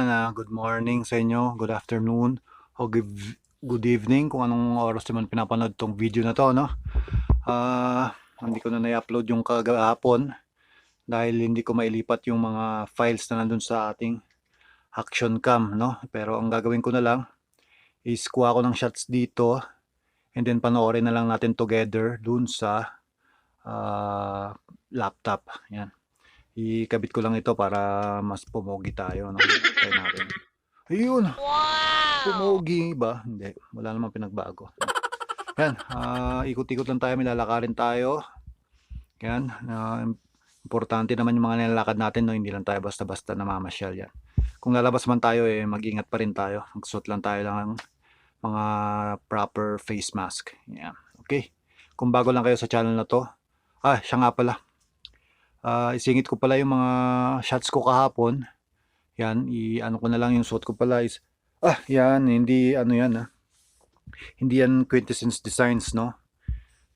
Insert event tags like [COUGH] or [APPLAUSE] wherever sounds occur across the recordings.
Ayan, ah, good morning sa inyo, good afternoon, o good, good evening kung anong oras naman pinapanood tong video na to, no? Ah, hindi ko na na-upload yung kagahapon dahil hindi ko mailipat yung mga files na nandun sa ating action cam, no? Pero ang gagawin ko na lang is kuha ko ng shots dito and then panoorin na lang natin together dun sa ah, laptop. Yan. Ikabit ko lang ito para mas pumogi tayo. No? Try natin. Ayun! Pumogi ba? Hindi. Wala namang pinagbago. Yan. ah, ikot-ikot lang tayo. May lalakarin tayo. Yan. ah, importante naman yung mga nilalakad natin. No? Hindi lang tayo basta-basta namamasyal. Yan. Kung lalabas man tayo, eh, mag-ingat pa rin tayo. Magsuot lang tayo lang ng mga proper face mask. Yan. Okay. Kung bago lang kayo sa channel na to, ah, siya nga pala. Ah, isingit ko pala yung mga shots ko kahapon. Yan, i-ano ko na lang yung suot ko pala is ah, yan, hindi ano yan ah. Hindi yan Quintessence Designs, no?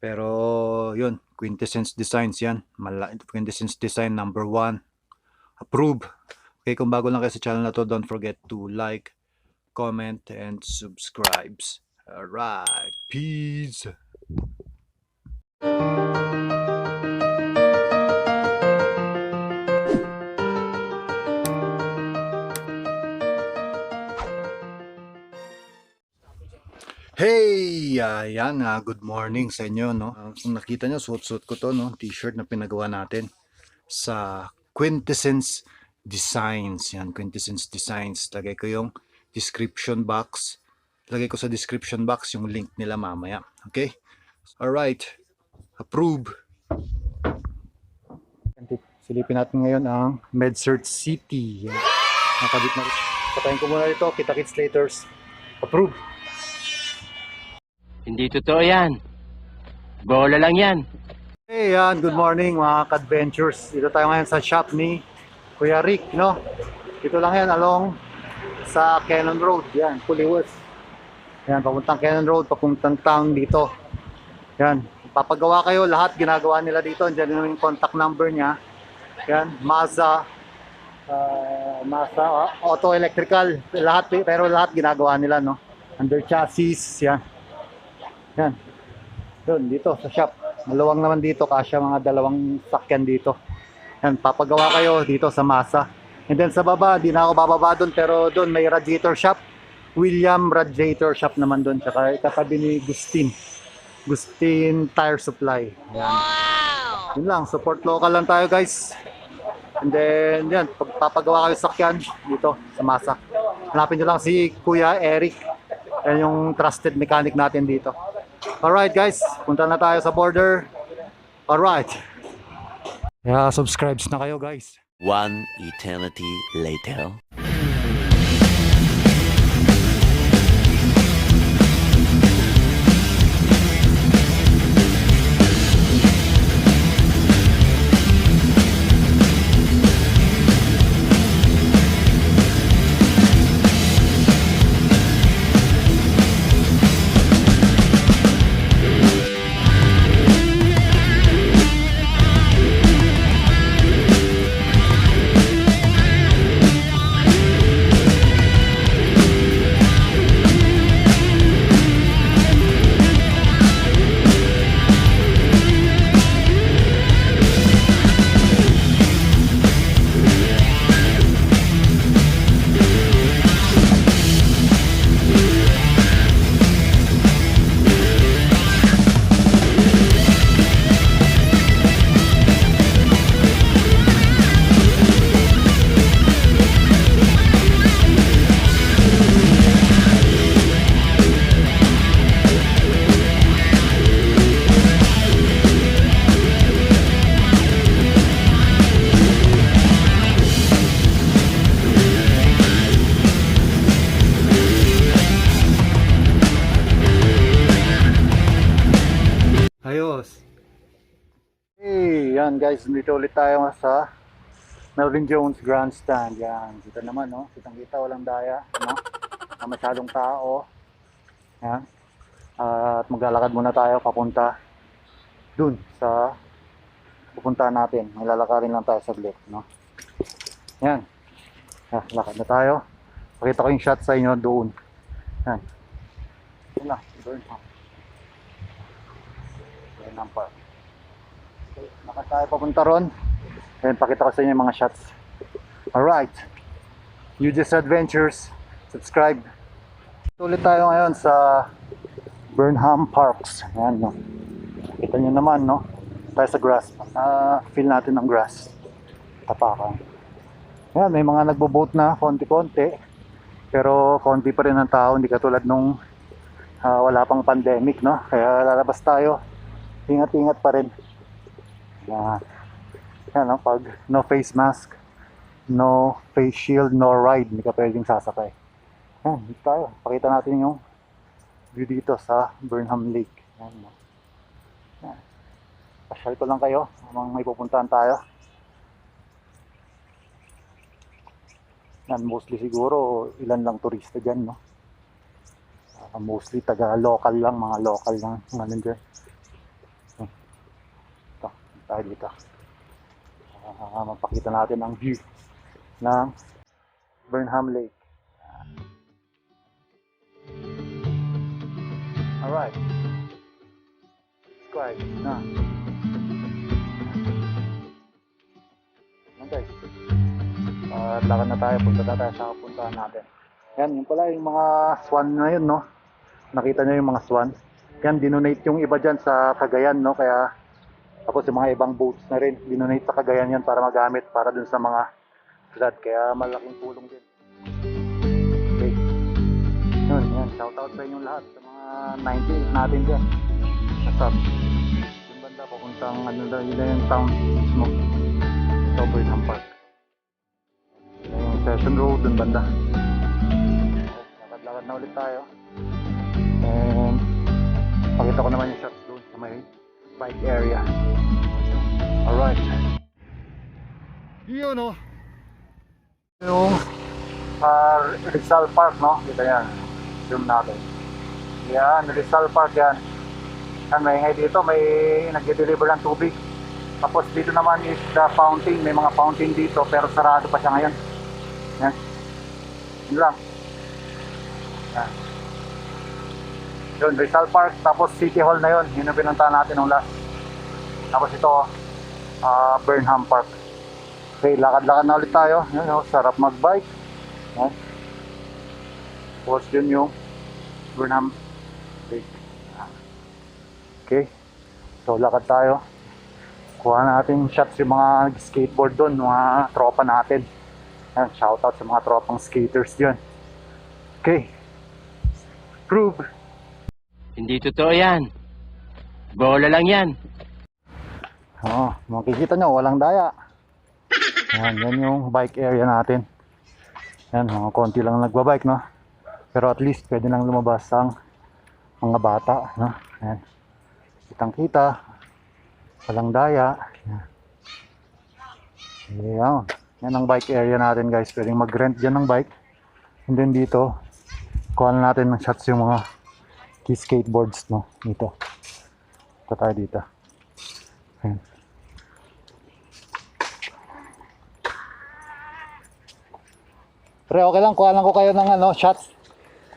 Pero yun, Quintessence Designs yan. Mala Quintessence Design number one. Approve. Okay, kung bago lang kayo sa channel na to, don't forget to like, comment, and subscribes. Alright, peace! Hey! Ayan, ah, good morning sa inyo. No? Ah, kung nakita nyo, suot-suot ko to, no? t-shirt na pinagawa natin sa Quintessence Designs. Yan, Quintessence Designs. Lagay ko yung description box. Lagay ko sa description box yung link nila mamaya. Okay? Alright. Approve. Silipin natin ngayon ang MedCert City. Nakabit na rin. Patayin ko muna ito. Kita-kits later. Approve. Hindi totoo yan. Bola lang yan. Hey, yan. Good morning mga ka-adventures. Dito tayo ngayon sa shop ni Kuya Rick, no? Dito lang yan along sa Cannon Road. Yan, Puliwas. Yan, papuntang Cannon Road, papuntang town dito. Yan, papagawa kayo lahat ginagawa nila dito. Diyan yung contact number niya. Yan, Mazda, uh, Mazda, uh, auto electrical, lahat pero lahat ginagawa nila, no? Under chassis, yan. Yan. Doon, dito sa shop. Maluwang naman dito, kasya mga dalawang sakyan dito. Yan, papagawa kayo dito sa masa. And then sa baba, di na ako bababa doon, pero doon may radiator shop. William Radiator Shop naman doon, tsaka katabi ni Gustin. Gustin Tire Supply. Yan. Yun lang, support local lang tayo guys. And then, yan, pagpapagawa kayo sakyan dito sa masa. Hanapin nyo lang si Kuya Eric. Yan yung trusted mechanic natin dito. Alright guys, punta na tayo sa border. Alright. Yeah, subscribes na kayo guys. One eternity later. Yan guys, dito ulit tayo sa Melvin Jones Grandstand. Yan, dito naman, no? Kitang kita, walang daya, no? Na masyadong tao. Yan. at maglalakad muna tayo papunta dun sa pupunta natin. Maglalakarin lang tayo saglit, no? Yan. Ah, lakad na tayo. Pakita ko yung shot sa inyo doon. Yan. Yun lang, Burnham. Burnham Park. Okay, nakasaya tayo papunta ron. Ayan, pakita ko sa inyo yung mga shots. Alright. UJS Adventures. Subscribe. Tulit tayo ngayon sa Burnham Parks. Ayan, no. Kita nyo naman, no? Tayo sa grass. Ah, feel natin ang grass. Tapakan. Ayan, may mga nagbo-boat na konti-konti. Pero konti pa rin ang tao, hindi katulad nung ah, wala pang pandemic, no? Kaya lalabas tayo. Ingat-ingat pa rin. Yan. Yan, no? Pag no face mask, no face shield, no ride, hindi ka pwedeng sasakay. Yan, dito tayo. Pakita natin yung view dito sa Burnham Lake. Yan? Yan. Pasyal ko lang kayo habang may pupuntahan tayo. Yan, mostly siguro ilan lang turista dyan, no? Ah, mostly taga local lang, mga local lang mga nandiyan. Tayo dito. Ah, mapakita natin ang view ng Burnham Lake. Alright. Subscribe na. Yan guys. Uh, lakad na tayo, punta na tayo sa kapuntahan natin. Yan, yun pala yung mga swan na yun, no? Nakita nyo yung mga swan. Yan, dinonate yung iba dyan sa Cagayan, no? Kaya, tapos yung mga ibang boats na rin, dinonate sa Cagayan yan para magamit para dun sa mga flood. Kaya malaking tulong din. Okay. Yun, yan. Shout out sa inyong lahat. Sa mga 98 natin dyan. Up? Yung banda, papuntang ano daw, yun yung town mismo. Sa Burnham Park. Yun yung Session Road, dun banda. Lakad-lakad na ulit tayo. And pakita ko naman yung shots doon sa may bike area. Alright. Yun o. Yung uh, Rizal Park, no? Kita yan. Zoom natin. Yan, Rizal Park yan. Yan, may ngay dito, may nag-deliver ng tubig. Tapos dito naman is the fountain. May mga fountain dito pero sarado pa siya ngayon. Yan. Yun lang. Yan. Yun, Rizal Park. Tapos City Hall na yun. Yun ang pinuntahan natin nung last. Tapos ito, ah, Burnham Park. Okay, lakad-lakad na ulit tayo. Yan, oh, sarap mag-bike. Yan. Tapos yun yung Burnham Lake. Okay. So, lakad tayo. Kuha natin shots yung mga skateboard doon, mga tropa natin. Yan, shoutout sa mga tropang skaters dyan. Okay. Prove. Hindi totoo yan. Bola lang yan. Oh, makikita nyo, walang daya. Yan, yan yung bike area natin. Yan, mga konti lang nagbabike, no? Pero at least pwede nang lumabas ang mga bata, no? Yan. Kitang kita. Walang daya. Yan. Yan. Yan ang bike area natin, guys. Pwedeng mag-rent dyan ng bike. And then dito, kuha na natin ng shots yung mga key skateboards, no? Dito. Ito tayo dito. Ayan. Pre, okay lang. Kuha lang ko kayo ng ano, shots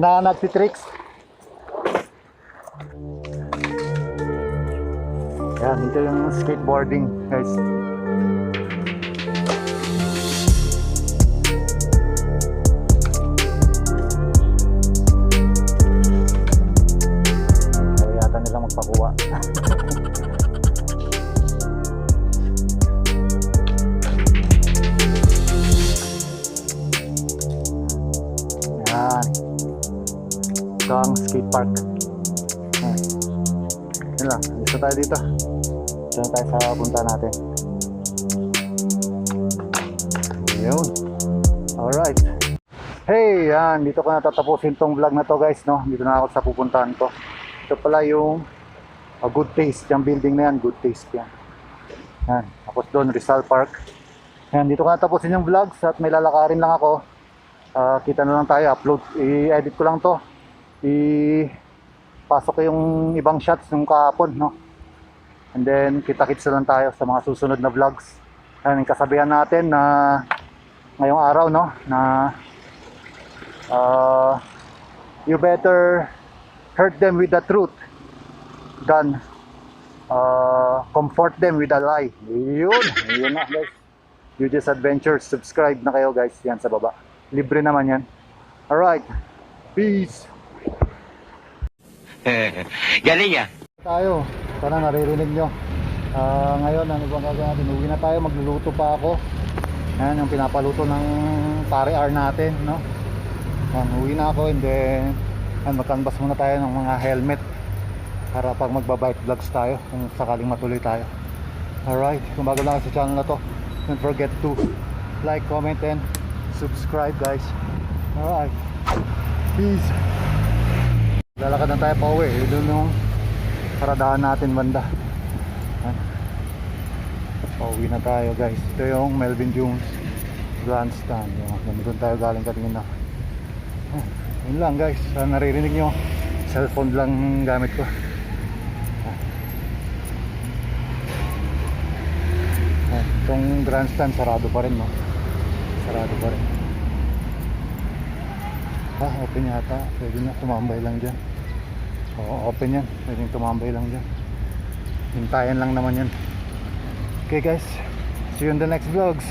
na nagtitricks. Yan, ito yung skateboarding, guys. Park. Yan. Yan lang. Dito tayo dito. Dito na tayo sa punta natin. Yun. Alright. Hey, yan. Dito ko na tatapusin tong vlog na to guys, no? Dito na ako sa pupuntahan ko. Ito pala yung uh, Good Taste. Yung building na yan, Good Taste yan. Yan. Tapos doon, Rizal Park. Yan, dito ko na yung vlogs at may lalakarin lang ako. Ah, kita na lang tayo, upload. I-edit ko lang to. I pasok ko yung ibang shots nung kahapon, no? And then, kita-kits lang tayo sa mga susunod na vlogs. Yan, yung kasabihan natin na ngayong araw, no? Na uh, you better hurt them with the truth than uh, comfort them with a lie. Yun, yun na guys. UJ's Adventures, subscribe na kayo guys, yan sa baba. Libre naman yan. Alright, peace! [LAUGHS] Galing ah. tayo. Sana naririnig nyo. Ah, ngayon, ano bang gagawin natin? Uwi na tayo, magluluto pa ako. Ayan, yung pinapaluto ng pare R natin, no? Ayan, uwi na ako and then ayan, mag-canvas muna tayo ng mga helmet para pag magbabike vlogs tayo kung sakaling matuloy tayo. Alright, kung bago lang sa channel na to, don't forget to like, comment, and subscribe guys. Alright, peace! Lalakad na tayo pa uwi. Eh, doon yung paradahan natin banda. Pauwi na tayo guys. Ito yung Melvin Jones Grandstand. Yung, doon tayo galing kanina. Ah, yun lang guys. Sana naririnig nyo. Cellphone lang gamit ko. Ah, Itong grandstand sarado pa rin no. Sarado pa rin. Ah, open yata. Pwede na tumambay lang dyan. Oo, open yan. Pwedeng tumambay lang dyan. Hintayan lang naman yan. Okay guys, see you in the next vlogs.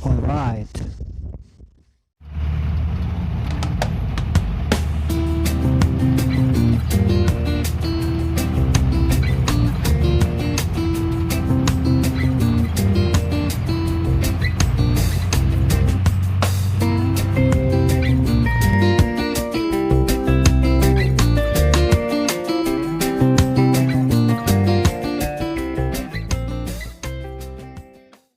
Alright.